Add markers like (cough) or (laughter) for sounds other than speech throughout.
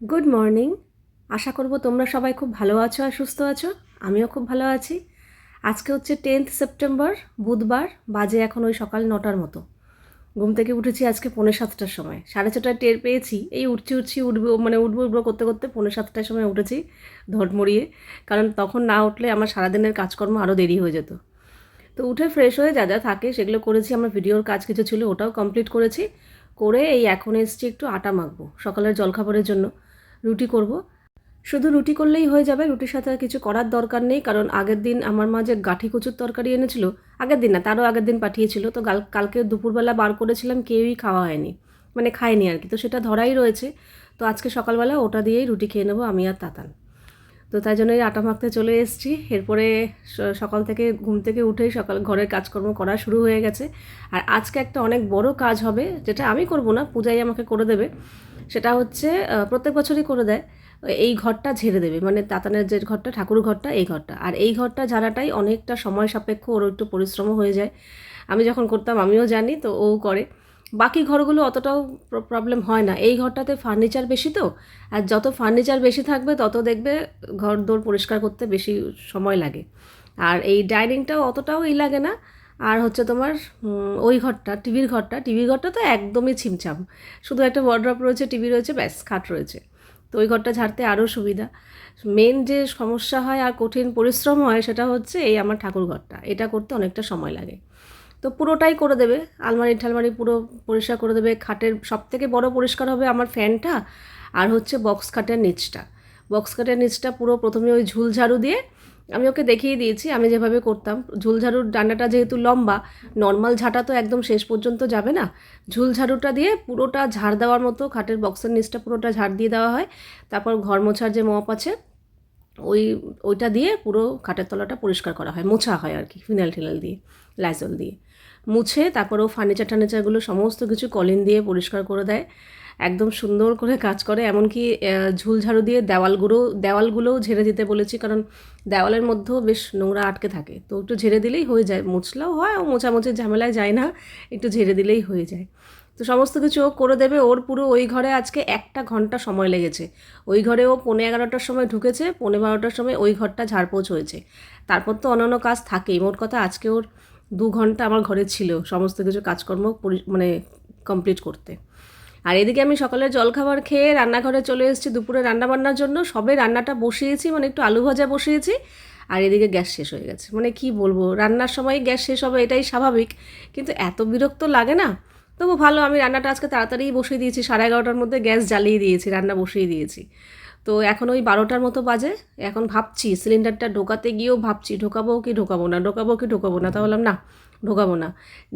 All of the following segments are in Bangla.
গুড মর্নিং আশা করব তোমরা সবাই খুব ভালো আছো আর সুস্থ আছো। আমিও খুব ভালো আছি। আজকে হচ্ছে টেন্থ সেপ্টেম্বর, বুধবার, বাজে এখন ওই সকাল নটার মতো। ঘুম থেকে উঠেছি আজকে পৌনে সাতটার সময়। সাড়ে ছটায় টের পেয়েছি। এই উঠছি উঠছি, উঠবো মানে উঠবো উঠবো করতে করতে পৌনে সাতটার সময় উঠেছি ধটমড়িয়ে। কারণ তখন না উঠলে আমার সারাদিনের কাজকর্ম আরও দেরি হয়ে যেত। তো উঠে ফ্রেশ হয়ে যা যা থাকে সেগুলো করেছি। আমার ভিডিওর কাজ কিছু ছিল ওটাও কমপ্লিট করেছি। করে এই এখন এসছি একটু আটা মাখবো। সকালের জলখাবারের জন্য। রুটি করব। শুধু রুটি করলেই হয়ে যাবে, রুটির সাথে আর কিছু করার দরকার নেই, কারণ আগের দিন আমার মা যে গাঠি কচুর তরকারি এনেছিল, আগের দিন না, তারও আগের দিন পাঠিয়েছিল, তো কাল কালকে দুপুরবেলা বার করেছিলাম, কেউই খাওয়া হয়নি মানে খায়নি আর কি, তো সেটা ধরাই রয়েছে, তো আজকে সকালবেলা ওটা দিয়েই রুটি খেয়ে নেব আমি আর তাতান। তো তাই জন্য এই আটা মাখতে চলে এসেছি, এরপরে সকাল থেকে ঘুম থেকে উঠেই সকাল, ঘরের কাজকর্ম করা শুরু হয়ে গেছে, আর আজকে একটা অনেক বড় কাজ হবে, যেটা আমি করব না, পূজাই আমাকে করে দেবে সেটা হচ্ছে প্রত্যেক বছরই করে দেয়। এই ঘরটা ঝেড়ে দেবে। মানে তাতানের যে ঘরটা, ঠাকুর ঘরটা, এই ঘরটা। আর এই ঘরটা ঝাড়াটাই অনেকটা সময় সাপেক্ষ, ওর একটু পরিশ্রমও হয়ে যায়। আমি যখন করতাম, আমিও জানি তো ও করে। বাকি ঘরগুলো অতটাও প্রবলেম হয় না। এই ঘরটাতে ফার্নিচার বেশি তো, আর যত ফার্নিচার বেশি থাকবে, তত দেখবে ঘর দোর পরিষ্কার করতে বেশি সময় লাগে। আর এই ডাইনিংটাও অতটাও ই লাগে না। আর হচ্ছে তোমার ওই ঘরটা, টিভির ঘরটা টিভির ঘরটা তো একদমই ছিমছাম। শুধু একটা ওয়ার্ড্রপ রয়েছে, টিভি রয়েছে, ব্যাস, খাট রয়েছে। তো ওই ঘরটা ঝাড়তে আরও সুবিধা। মেন যে সমস্যা হয় আর কঠিন পরিশ্রম হয় সেটা হচ্ছে এই আমার ঠাকুর ঘরটা। এটা করতে অনেকটা সময় লাগে। তো পুরোটাই করে দেবে, আলমারি ঠালমারি পুরো পরিষ্কার করে দেবে। খাটের সব থেকে বড় পরিষ্কার হবে আমার ফ্যানটা আর হচ্ছে বক্স খাটের নিচটা। বক্স খাটের নিচটা পুরো প্রথমে ওই ঝুল ঝাড়ু দিয়ে আমি ওকে দেখিয়ে দিয়েছি, আমি যেভাবে করতাম। ঝুল ঝাড়ুর ডান্ডাটা যেহেতু লম্বা নর্মাল ঝাঁটা তো একদম শেষ পর্যন্ত যাবে না। ঝুলঝাড়ুটা দিয়ে পুরোটা ঝাড় দেওয়ার মতো, খাটের বক্সের নিচটা পুরোটা ঝাড় দিয়ে দেওয়া হয়। তারপর ঘর মোছার যে মপ আছে, ওই, ওইটা দিয়ে পুরো খাটের তলাটা পরিষ্কার করা হয়, মোছা হয় আর কি, ফিনাইল টিনাইল দিয়ে, লাইজল দিয়ে। মুছে তারপর ও ফার্নিচার টার্নিচারগুলো সমস্ত কিছু কলিন দিয়ে পরিষ্কার করে দেয়। একদম সুন্দর করে কাজ করে এমনকি আহ, ঝুল ঝাড়ু দিয়ে দেওয়ালগুলো দেওয়ালগুলোও ঝেড়ে দিতে বলেছি কারণ দেওয়ালের মধ্যেও বেশ নোংরা আটকে থাকে। তো একটু ঝেড়ে দিলেই হয়ে যায় মুছলেও হয় ও মোছামুছির ঝামেলায় যায় না একটু ঝেড়ে দিলেই হয়ে যায়। তো সমস্ত কিছু ও করে দেবে ওর পুরো ওই ঘরে আজকে একটা ঘণ্টা সময় লেগেছে। ওই ঘরে ও পৌনে এগারোটার সময় ঢুকেছে পৌনে বারোটার সময় ওই ঘরটা ঝাড়পোছ হয়েছে। তারপর তো অন্যান্য কাজ থাকেই মোট কথা আজকে ওর দু ঘণ্টা আমার ঘরে ছিল সমস্ত কিছু কাজকর্ম মানে কমপ্লিট করতে। আর এদিকে আমি সকালের জলখাবার খেয়ে রান্নাঘরে চলে এসেছি দুপুরে রান্না বান্নার জন্য। সবে রান্নাটা বসিয়েছি মানে একটু আলু ভাজা বসিয়েছি। আর এদিকে গ্যাস শেষ হয়ে গেছে। মানে কি বলব, রান্নার সময় গ্যাস শেষ হবে এটাই স্বাভাবিক। কিন্তু এত বিরক্ত লাগে না? তবু ভালো, আমি রান্নাটা আজকে তাড়াতাড়ি বসিয়ে দিয়েছি। সাড়ে এগারোটার মধ্যে গ্যাস জ্বালিয়ে দিয়েছি, রান্না বসিয়ে দিয়েছি। তো এখন ওই বারোটার মতো বাজে। এখন ভাবছি সিলিন্ডারটা ঢোকাতে গিয়েও ভাবছি, ঢোকাবো কি ঢোকাবো না, ঢোকাবো কি ঢোকাবো না? তা বললাম, না, ঢোকাবো না।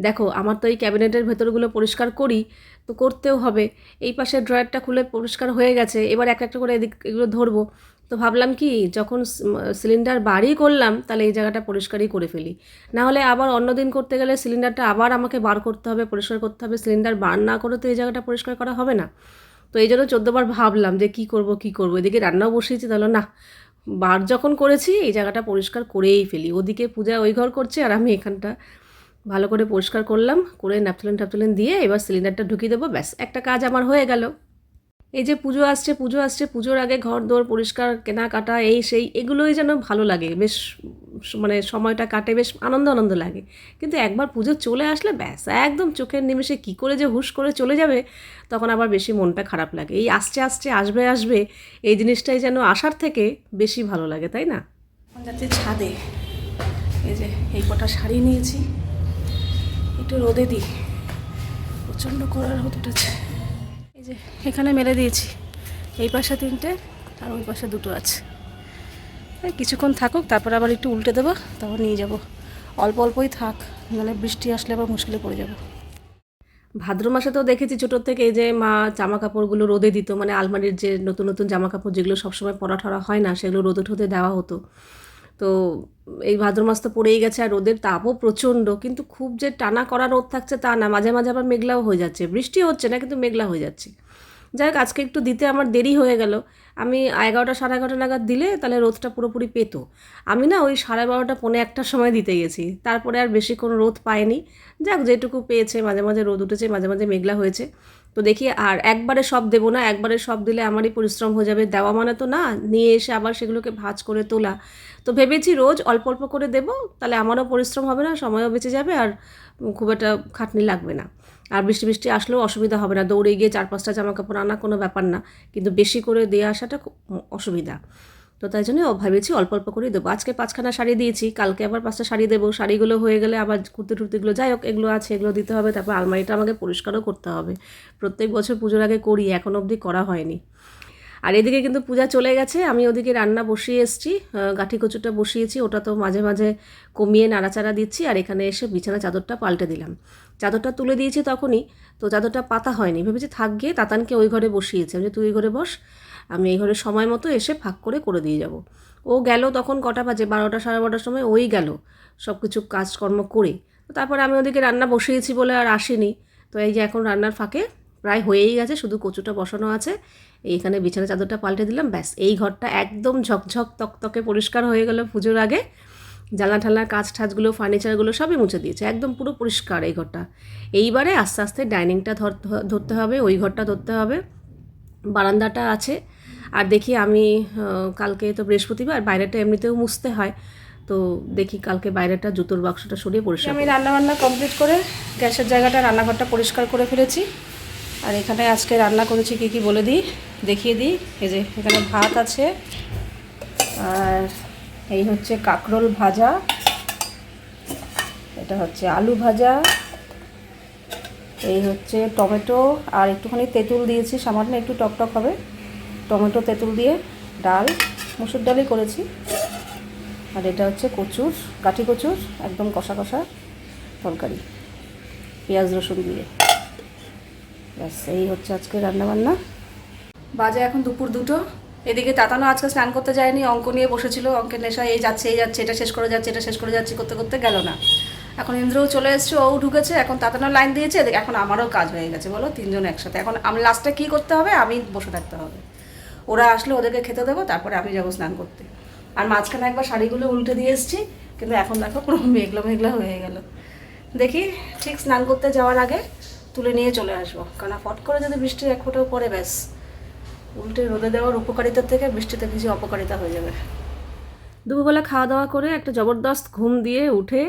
দেখো, আমার তো এই ক্যাবিনেটের ভেতরগুলো পরিষ্কার করি, তো করতেও হবে। এই পাশে ড্রয়ারটা খুলে পরিষ্কার হয়ে গেছে, এবার এক একটা করে এদিক এগুলো ধরবো। তো ভাবলাম কি, যখন সিলিন্ডার বাড়ি করলাম, তাহলে এই জায়গাটা পরিষ্কারই করে ফেলি। না হলে আবার অন্য দিন করতে গেলে সিলিন্ডারটা আবার আমাকে বার করতে হবে, পরিষ্কার করতে হবে। সিলিন্ডার বার না করে তো এই জায়গাটা পরিষ্কার করা হবে না। তো এই জন্য চোদ্দোবার ভাবলাম যে কি করব কি করব? এদিকে রান্নাও বসিয়েছি, তাহলে না, বার যখন করেছি, এই জায়গাটা পরিষ্কার করেই ফেলি। ওদিকে পূজা ওই ঘর করছে, আর আমি এখানটা ভালো করে পরিষ্কার করলাম, করে ন্যাপথলিন ট্যাপথলিন দিয়ে এবার সিলিন্ডারটা ঢুকিয়ে দেবো, ব্যাস, একটা কাজ আমার হয়ে গেল। এই যে পুজো আসছে পুজো আসছে, পুজোর আগে ঘর দোর পরিষ্কার, কেনাকাটা, এই সেই, এগুলোই যেন ভালো লাগে। বেশ মানে সময়টা কাটে, বেশ আনন্দ আনন্দ লাগে। কিন্তু একবার পুজো চলে আসলে ব্যাস, একদম চোখের নিমেষে কী করে যে হুশ করে চলে যাবে, তখন আবার বেশি মনটা খারাপ লাগে। এই আসছে আসছে আসবে আসবে, এই জিনিসটাই যেন আসার থেকে বেশি ভালো লাগে, তাই না? যাতে ছাদে। এই যে, এই কটা শাড়ি নিয়েছি, একটু রোদে দিই। প্রচণ্ড করার রোদ উঠেছে। এই যে, এখানে মেলে দিয়েছি। এই পাশে তিনটে, আর ওই পাশে দুটো আছে। কিছুক্ষণ থাকুক, তারপর আবার একটু উল্টে দেবো, তারপর নিয়ে যাব। অল্প অল্পই থাক, নাহলে বৃষ্টি আসলে আবার মুশকিলে পড়ে যাব। ভাদ্র মাসে তো দেখেছি ছোটোর থেকে যে মা জামা কাপড়গুলো রোদে দিত মানে আলমারির যে নতুন নতুন জামা কাপড় যেগুলো সবসময় পরা ঠরা হয় না, সেগুলো রোদে ঠোদে দেওয়া হতো। তো এই ভাদ্র মাস তো পড়েই গেছে আর রোদের তাপও প্রচণ্ড, কিন্তু খুব যে টানা করা রোদ থাকছে তা না, মাঝে মাঝে আবার মেঘলাও হয়ে যাচ্ছে। বৃষ্টি হচ্ছে না, কিন্তু মেঘলা হয়ে যাচ্ছে। যাই হোক আজকে একটু দিতে আমার দেরি হয়ে গেল। আমি এগারোটা, সাড়ে এগারোটা নাগাদ দিলে তাহলে রোদটা পুরোপুরি পেতো। আমি না ওই সাড়ে বারোটা, পৌনে একটার সময় দিতে গেছি। তারপরে আর বেশি কোনো রোদ পাইনি। যাক, যেটুকু পেয়েছে, মাঝে মাঝে রোদ উঠেছে, মাঝে মাঝে মেঘলা হয়েছে। তো দেখি, আর একবারে সব দেবো না, একবারে সব দিলে আমারই পরিশ্রম হয়ে যাবে। দেওয়া মানে তো না, নিয়ে এসে আবার সেগুলোকে ভাজ করে তোলা। তো ভেবেছি রোজ অল্প অল্প করে দেবো, তাহলে আমারও পরিশ্রম হবে না, সময়ও বেঁচে যাবে, আর খুব একটা খাটনি লাগবে না। আর বৃষ্টি বৃষ্টি আসলেও অসুবিধা হবে না। দৌড়ে গিয়ে চার পাঁচটা জামা কাপড় আনা কোনো ব্যাপার না। কিন্তু বেশি করে দিয়ে আসাটা অসুবিধা। তো তাই জন্য ভেবেছি অল্প অল্প করে দেবো। আজকে পাঁচখানা শাড়ি দিয়েছি, কালকে আবার পাঁচটা শাড়ি দেবো। শাড়িগুলো হয়ে গেলে আবার কুর্তি টুর্তিগুলো যাই হোক, এগুলো আছে, এগুলো দিতে হবে। তারপর আলমারিটা আমাকে পরিষ্কারও করতে হবে। প্রত্যেক বছর পুজোর আগে করি, এখন অবধি করা হয়নি। আর এদিকে কিন্তু পূজা চলে গেছে, আমি ওদিকে রান্না বসিয়ে এসেছি গাঠি কচুটা বসিয়েছি, ওটা তো মাঝে মাঝে কমিয়ে নাড়াচাড়া দিচ্ছি, আর এখানে এসে বিছানা চাদরটা পাল্টে দিলাম। চাদরটা তুলে দিয়েছি তখনই, তো চাদরটা পাতা হয়নি, ভেবেছি থাক গিয়ে তাতানকে ওই ঘরে বসিয়েছি, আমি তুই ঘরে বস, আমি এই ঘরে সময় মতো এসে ফাঁক করে করে দিয়ে যাব। ও গেল তখন কটা বাজে, বারোটা সাড়ে বারোটার সময় ওই গেল সব কিছু কাজকর্ম করে তারপরে আমি ওদিকে রান্না বসিয়েছি বলে আর আসিনি, তো এই যে এখন রান্নার ফাঁকে প্রায় হয়েই গেছে শুধু কচুটা বসানো আছে। এইখানে বিছানা চাদরটা পাল্টে দিলাম ব্যাস। এই ঘরটা একদম ঝকঝক তকতকে পরিষ্কার হয়ে গেল পুজোর আগে। জ্বালা ঠাল্লা কাজ ঠাজগুলো ফার্নিচারগুলো সবই মুছে দিয়েছে একদম পুরো পরিষ্কার এই ঘরটা। এইবারে আস্তে আস্তে ডাইনিংটা ধরতে হবে ওই ঘরটা ধরতে হবে। বারান্দাটা আছে। আর দেখি আমি কালকে তো বৃহস্পতিবার বাইরেটা এমনিতেও মুছতে হয়। তো দেখি কালকে বাইরেটা জুতোর বাক্সটা সরিয়ে পরিষ্কার আমি রান্নাবান্না কমপ্লিট করে গ্যাসের জায়গাটা রান্নাঘরটা পরিষ্কার করে ফেলেছি। আর এখানে আজকে রান্না করেছি কী কী বলে দিই? দেখিয়ে দিই। এই যে, এখানে ভাত আছে। আর এই হচ্ছে কাঁকরোল ভাজা। এটা হচ্ছে আলু ভাজা। এই হচ্ছে টমেটো। আর একটুখানি তেঁতুল দিয়েছি। সামান্য একটু টকটক হবে। টমেটো, তেঁতুল দিয়ে ডাল, মুসুর ডালই করেছি। আর এটা হচ্ছে কচুর কাঠি কচুর, একদম কষা কষা তরকারি। পেঁয়াজ, রসুন দিয়ে। ব্যাস, এই হচ্ছে আজকে রান্নাবান্না। বাজে এখন দুপুর দুটো। এদিকে তাতানো আজকে স্নান করতে যায়নি, অঙ্ক নিয়ে বসেছিল। অঙ্কের নেশা এই যাচ্ছে এই যাচ্ছে, এটা শেষ করে যাচ্ছে, এটা শেষ করে যাচ্ছে, করতে করতে গেল না। এখন ইন্দ্রও চলে এসছে, ও ঢুকেছে, এখন তাতানো লাইন দিয়েছে এখন আমারও কাজ হয়ে গেছে, বলো, তিনজন একসাথে। এখন আমি লাস্টে কী করতে হবে? আমি বসে থাকতে হবে। ওরা আসলে ওদেরকে খেতে দেবো, তারপরে আমি যাব স্নান করতে। আর মাঝখানে একবার শাড়িগুলো উল্টে দিয়ে এসেছি, কিন্তু এখন দেখো পুরো মেঘলা মেঘলা হয়ে গেল। দেখি, ঠিক স্নান করতে যাওয়ার আগে তুলে নিয়ে চলে আসব। কারণ ফট করে যদি বৃষ্টির এক ফোটাও পরে ব্যাস। উল্টে রোদে দেওয়ার উপকারিতার থেকে বৃষ্টিতে কিছু অপকারিতা হয়ে যাবে। দুপুরবেলা খাওয়া দাওয়া করে একটা জবরদস্ত ঘুম দিয়ে উঠে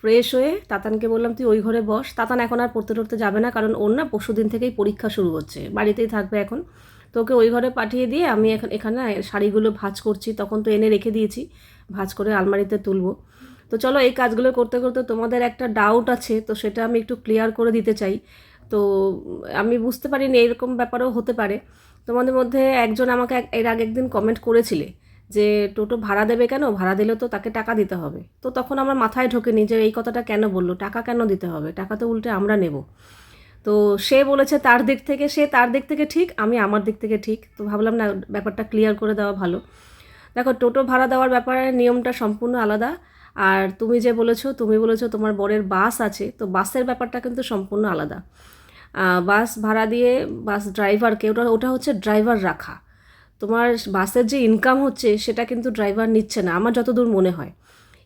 ফ্রেশ হয়ে তাতানকে বললাম, তুই ওই ঘরে বস। তাতান এখন আর পড়তে টড়তে যাবে না, কারণ ওর না পরশু দিন থেকেই পরীক্ষা শুরু হচ্ছে। বাড়িতেই থাকবে এখন। তো ওকে ওই ঘরে পাঠিয়ে দিয়ে আমি এখন এখানে শাড়িগুলো ভাজ করছি। তখন তো এনে রেখে দিয়েছি, ভাজ করে আলমারিতে তুলবো। তো চলো এই কাজগুলো করতে করতে তোমাদের একটা ডাউট আছে, তো সেটা আমি একটু ক্লিয়ার করে দিতে চাই। তো আমি বুঝতে পারিনি এরকম ব্যাপারও হতে পারে। তোমাদের মধ্যে একজন আমাকে এর আগে একদিন কমেন্ট করেছিলে যে, টোটো ভাড়া দেবে কেন? ভাড়া দিলে তো তাকে টাকা দিতে হবে। তো তখন আমার মাথায় ঢোকেনি যে, এই কথাটা কেন বলল? টাকা কেন দিতে হবে? টাকা তো উল্টে আমরা নেব। তো সে বলেছে, তার দিক থেকে সে তার দিক থেকে ঠিক, আমি আমার দিক থেকে ঠিক। তো ভাবলাম, না, ব্যাপারটা ক্লিয়ার করে দেওয়া ভালো। দেখো, টোটো ভাড়া দেওয়ার ব্যাপারে নিয়মটা সম্পূর্ণ আলাদা। আর তুমি যে বলেছ, তুমি বলেছ তোমার বরের বাস আছে, তো বাসের ব্যাপারটা কিন্তু সম্পূর্ণ আলাদা। বাস ভাড়া দিয়ে বাস ড্রাইভারকে, ওটা ওটা হচ্ছে ড্রাইভার রাখা। তোমার বাসের যে ইনকাম হচ্ছে, সেটা কিন্তু ড্রাইভার নিচ্ছে না, আমার যতদূর মনে হয়।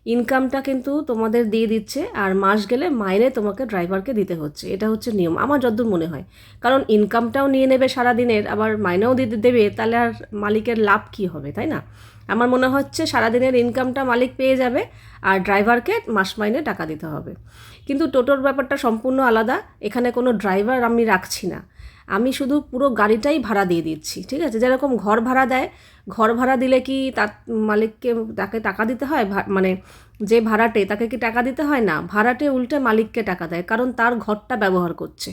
ইনকামটা কিন্তু তোমাদের দিয়ে দিচ্ছে, আর মাস গেলে মাইনে তোমাকে ড্রাইভারকে দিতে হচ্ছে, এটা হচ্ছে নিয়ম, আমার যতদূর মনে হয়। কারণ ইনকামটাও নিয়ে নেবে সারা দিনের আবার মাইনেও দিতে দেবে, তাহলে আর মালিকের লাভ কী হবে, তাই না? আমার মনে হচ্ছে সারাদিনের ইনকামটা মালিক পেয়ে যাবে আর ড্রাইভারকে মাস মাইনে টাকা দিতে হবে। কিন্তু টোটোর ব্যাপারটা সম্পূর্ণ আলাদা, এখানে কোনো ড্রাইভার আমি রাখছি না। আমি শুধু পুরো গাড়িটাই ভাড়া দিয়ে দিচ্ছি, ঠিক আছে? যেরকম ঘর ভাড়া দেয়, ঘর ভাড়া দিলে কি তার মালিককে তাকে টাকা দিতে হয়? মানে যে ভাড়াটে, তাকে কি টাকা দিতে হয়? না, ভাড়াটে উল্টে মালিককে টাকা দেয়, কারণ তার ঘরটা ব্যবহার করছে।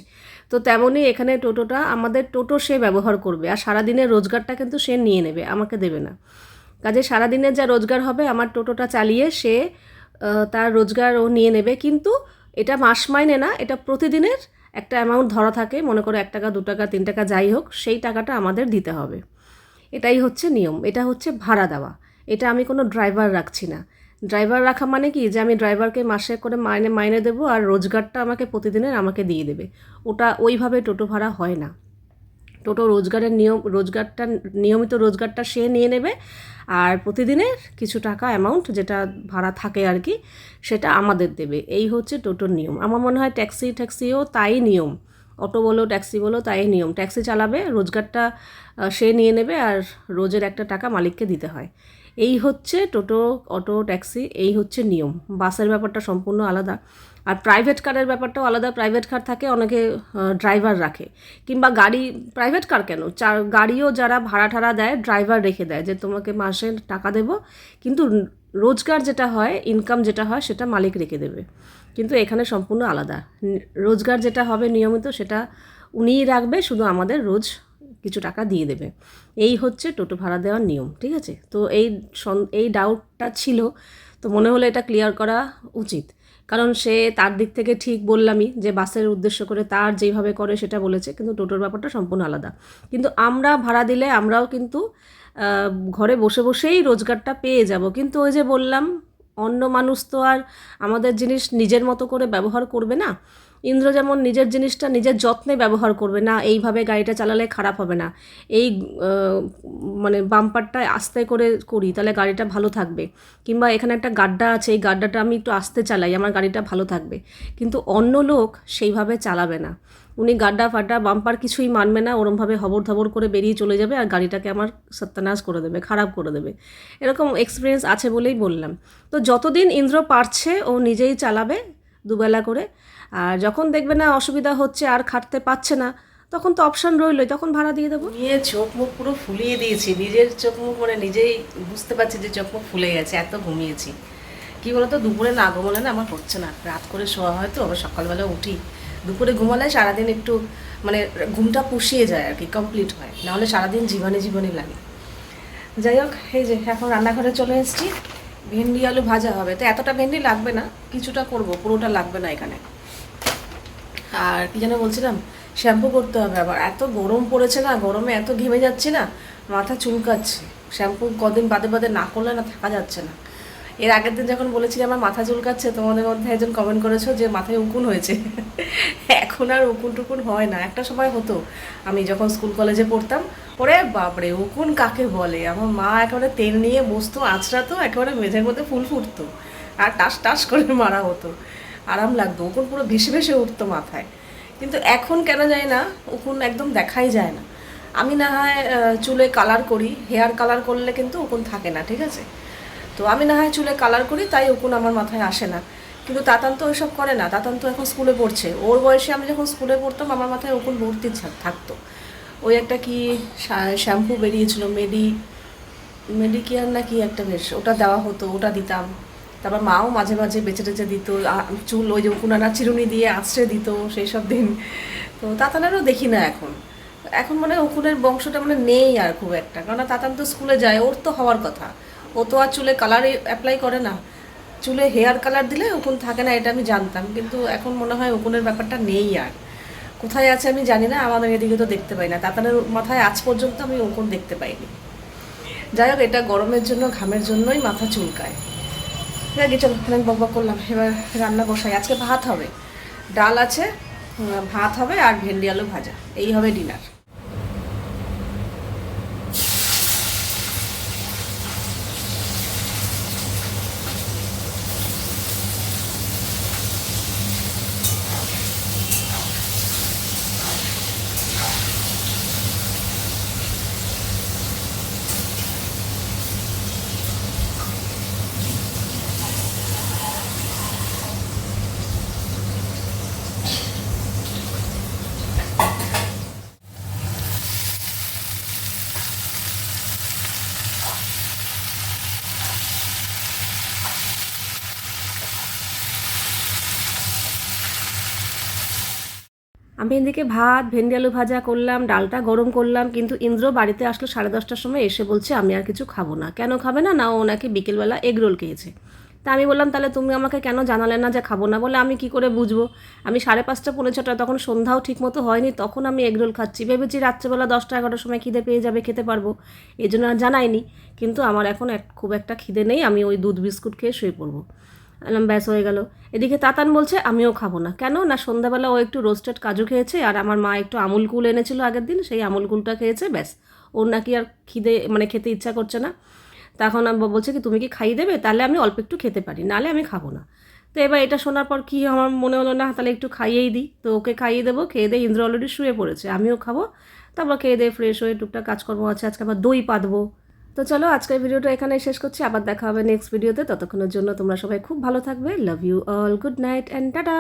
তো তেমনই এখানে টোটোটা আমাদের টোটো সে ব্যবহার করবে, আর সারাদিনের রোজগারটা কিন্তু সে নিয়ে নেবে, আমাকে দেবে না। কাজে সারাদিনের যা রোজগার হবে, আমার টোটোটা চালিয়ে সে তার রোজগার ও নিয়ে নেবে। কিন্তু এটা মাস মাইনে না, এটা প্রতিদিনের একটা অ্যামাউন্ট ধরা থাকে, মনে করো এক টাকা, দু টাকা, তিন টাকা, যাই হোক, সেই টাকাটা আমাদের দিতে হবে। এটাই হচ্ছে নিয়ম, এটা হচ্ছে ভাড়া দেওয়া। এটা আমি কোনো ড্রাইভার রাখছি না। ড্রাইভার রাখা মানে কি? যে আমি ড্রাইভারকে মাসে করে মাইনে মাইনে দেবো আর রোজগারটা আমাকে প্রতিদিনের আমাকে দিয়ে দেবে। ওটা ওইভাবে টোটো ভাড়া হয় না। টোটো রোজগারের নিয়ম, রোজগারটা, নিয়মিত রোজগারটা সে নিয়ে নেবে আর প্রতিদিনের কিছু টাকা অ্যামাউন্ট যেটা ভাড়া থাকে আর কি, সেটা আমাদের দেবে। এই হচ্ছে টোটোর নিয়ম। আমার মনে হয় ট্যাক্সি, ট্যাক্সিও তাই নিয়ম। অটো বলো, ট্যাক্সি বলো, তাই নিয়ম। ট্যাক্সি চালাবে, রোজগারটা সে নিয়ে নেবে আর রোজের একটা টাকা মালিককে দিতে হয়। এই হচ্ছে টোটো, অটো, ট্যাক্সি, এই হচ্ছে নিয়ম। বাসের ব্যাপারটা সম্পূর্ণ আলাদা। আর প্রাইভেট কারের ব্যাপারটাও আলাদা। প্রাইভেট কার থাকে, অনেকে ড্রাইভার রাখে। কিংবা গাড়ি প্রাইভেট কার কেন? চার, গাড়িও যারা ভাড়া ঠাড়া দেয় ড্রাইভার রেখে দেয় যে তোমাকে মাসে টাকা দেবো। কিন্তু রোজগার যেটা হয় ইনকাম যেটা হয়, সেটা মালিক রেখে দেবে। কিন্তু এখানে সম্পূর্ণ আলাদা। রোজগার যেটা হবে নিয়মিত, সেটা উনিই রাখবে। শুধু আমাদের রোজ কিছু টাকা দিয়ে দেবে। এই হচ্ছে টোটো ভাড়া দেওয়ার নিয়ম, ঠিক আছে? তো এই এই ডাউটটা ছিল, তো মনে হলো এটা ক্লিয়ার করা উচিত। কারণ সে তার দিক থেকে ঠিক বললামই যে বাসের উদ্দেশ্য করে তার যেইভাবে করে সেটা বলেছে, কিন্তু টোটোর ব্যাপারটা সম্পূর্ণ আলাদা। কিন্তু আমরা ভাড়া দিলে আমরাও কিন্তু ঘরে বসে বসেই রোজগারটা পেয়ে যাব। কিন্তু ওই যে বললাম অন্য মানুষ তো আর আমাদের জিনিস নিজের মতো করে ব্যবহার করবে না। ইন্দ্র যেমন নিজের জিনিসটা নিজের যত্নে ব্যবহার করবে না, এইভাবে গাড়িটা চালালে খারাপ হবে না। এই মানে বাম্পারটা আস্তে করে করি, তাহলে গাড়িটা ভালো থাকবে। কিংবা এখানে একটা গাড্ডা আছে, এই গাড্ডাটা আমি একটু আস্তে চালাই, আমার গাড়িটা ভালো থাকবে। কিন্তু অন্য লোক সেইভাবে চালাবে না। উনি গাড্ডা ফাড্ডা, বাম্পার কিছুই মানবে না, ওরমভাবে হবর ধবর করে বেরিয়ে চলে যাবে আর গাড়িটাকে আমার সত্যানাশ করে দেবে, খারাপ করে দেবে। এরকম এক্সপিরিয়েন্স আছে বলেই বললাম। তো যতদিন ইন্দ্র পারছে, ও নিজেই চালাবে দুবেলা করে। আর যখন দেখবে না অসুবিধা হচ্ছে, আর খাটতে পারছে না, তখন তো অপশান রইলই, তখন ভাড়া দিয়ে দেবো। নিয়ে চোখ মুখ পুরো ফুলিয়ে দিয়েছি, নিজের চোখ মুখ মানে নিজেই বুঝতে পারছি যে চোখ মুখ ফুলে গেছে, এত ঘুমিয়েছি। কি বলতো, দুপুরে না ঘুমালে না আমার হচ্ছে না। রাত করে শোয়া হয় তো, আবার সকালবেলা উঠি। দুপুরে ঘুমালে সারাদিন একটু মানে ঘুমটা পুষিয়ে যায় আর কি কমপ্লিট হয়। নাহলে সারাদিন জীবনে জীবনে লাগে। যাই হোক, এই যে এখন রান্নাঘরে চলে এসেছি। ভেন্ডি, আলু ভাজা হবে। তো এতটা ভেন্ডি লাগবে না, কিছুটা করব, পুরোটা লাগবে না এখানে। আর কি যেন বলছিলাম, শ্যাম্পু করতে হবে আবার। এত গরম পড়েছে না, গরমে এত ঘেমে যাচ্ছে না, মাথা চুলকাচ্ছে। শ্যাম্পু কদিন বাদে বাদে না করলে না থাকা যাচ্ছে না। এর আগের দিন যখন বলেছিলাম আমার মাথা চুলকাচ্ছে, তোমাদের মধ্যে একজন কমেন্ট করেছ যে মাথায় উকুন হয়েছে। (laughs) এখন আর উকুন টুকুন হয় না। একটা সময় হতো, আমি যখন স্কুল কলেজে পড়তাম, ওরে বাপরে, উকুন কাকে বলে? আমার মা একেবারে তেল নিয়ে বসতো, আঁচড়াতো, একেবারে মেঝের মধ্যে ফুল ফুটতো। আর টাস টাস করে মারা হতো। আরাম লাগতো, উকুন পুরো ভেসে ভেসে উঠতো মাথায়। কিন্তু এখন কেন যায় না, উকুন একদম দেখাই যায় না। আমি না হয় চুলে কালার করি হেয়ার কালার করলে কিন্তু উকুন থাকে না, ঠিক আছে? তো আমি না হয় চুলে কালার করি, তাই উকুন আমার মাথায় আসে না। কিন্তু তাতান তো ওইসব করে না, তাতান তো এখন স্কুলে পড়ছে। ওর বয়সে আমি যখন স্কুলে পড়তাম, আমার মাথায় উকুন ভর্তি থাকতো। ওই একটা কি শ্যাম্পু বেরিয়েছিল মেডি মেডিকেয়ার না কি একটা বেশ, ওটা দেওয়া হতো, ওটা দিতাম। তারপর মাও মাঝে মাঝে বেঁচে টেচে দিত চুল ওই যে উকুনানা চিরুনি দিয়ে আছড়ে দিত, সেই সব দিন। তো তাতানেরও দেখি না এখন। এখন মানে উকুনের বংশটা মানে নেই আর খুব একটা কারণ তাতান তো স্কুলে যায়, ওর তো হওয়ার কথা। ও তো আর চুলে কালার অ্যাপ্লাই করে না। চুলে হেয়ার কালার দিলে উকুন থাকে না, এটা আমি জানতাম। কিন্তু এখন মনে হয় উকুনের ব্যাপারটা নেই আর। কোথায় আছে আমি জানি না, আমাদের এদিকে তো দেখতে পাই না। তাতানের মাথায় আজ পর্যন্ত আমি উকুন দেখতে পাইনি। যাই হোক, এটা গরমের জন্য, ঘামের জন্যই মাথা চুলকায়। আছে চলো অনেক বক বক করলাম। এবার রান্না বসাই। আজকে ভাত হবে। ডাল আছে ভাত হবে আর ভেন্ডি আলু ভাজা। এই হবে ডিনার। আমি এদিকে ভাত, ভেন্ডি আলু ভাজা করলাম, ডালটা গরম করলাম, কিন্তু ইন্দ্র বাড়িতে আসলো সাড়ে দশটার সময়, এসে বলছে, আমি আর কিছু খাব না। কেন খাবে না? না, ও নাকি বিকেলবেলা এগ রোল খেয়েছে। তা আমি বললাম, তাহলে তুমি আমাকে কেন জানালে না যে খাব না? বলে, আমি কি করে বুঝব? আমি সাড়ে পাঁচটা, পৌনে ছটা, তখন সন্ধ্যাও ঠিক মতো হয়নি, তখন আমি এগ রোল খাচ্ছি। ভেবেছি রাত্রেবেলা দশটা, এগারোটার সময় খিদে পেয়ে যাবে, খেতে পারব এই জন্য আর জানাইনি। কিন্তু আমার এখন এক খুব একটা খিদে নেই, আমি ওই দুধ বিস্কুট খেয়ে শুয়ে পড়ব। বললাম ব্যাস হয়ে গেল। এদিকে তাতান বলছে, আমিও খাব না। কেন? না, সন্ধ্যাবেলা ও একটু রোস্টেড কাজু খেয়েছে, আর আমার মা একটু আমুল কুল এনেছিল আগের দিন, সেই আমুল কুলটা খেয়েছে, ব্যাস। ওর নাকি আর খিদে মানে খেতে ইচ্ছা করছে না। তখন আমি বলছে কি, তুমি কি খাইয়ে দেবে? তাহলে আমি অল্প একটু খেতে পারি নালে আমি খাব না। তো এবার এটা শোনার পর কি আমার মনে হলো, না, তাহলে একটু খাইয়েই দিই। তো ওকে খাইয়ে দেবো, খেয়ে দিয়ে ইন্দ্র অলরেডি শুয়ে পড়েছে, আমিও খাব। তারপর খেয়ে দিয়ে ফ্রেশ হয়ে টুকটাক কাজকর্ম আছে, আজকে আবার দই পাতবো। তো চলো, আজকের ভিডিওটা এখানে শেষ করছি। আবার দেখা হবে নেক্সট ভিডিওতে ততক্ষণের জন্য তোমরা সবাই খুব ভালো থাকবে। Love you all good night and tata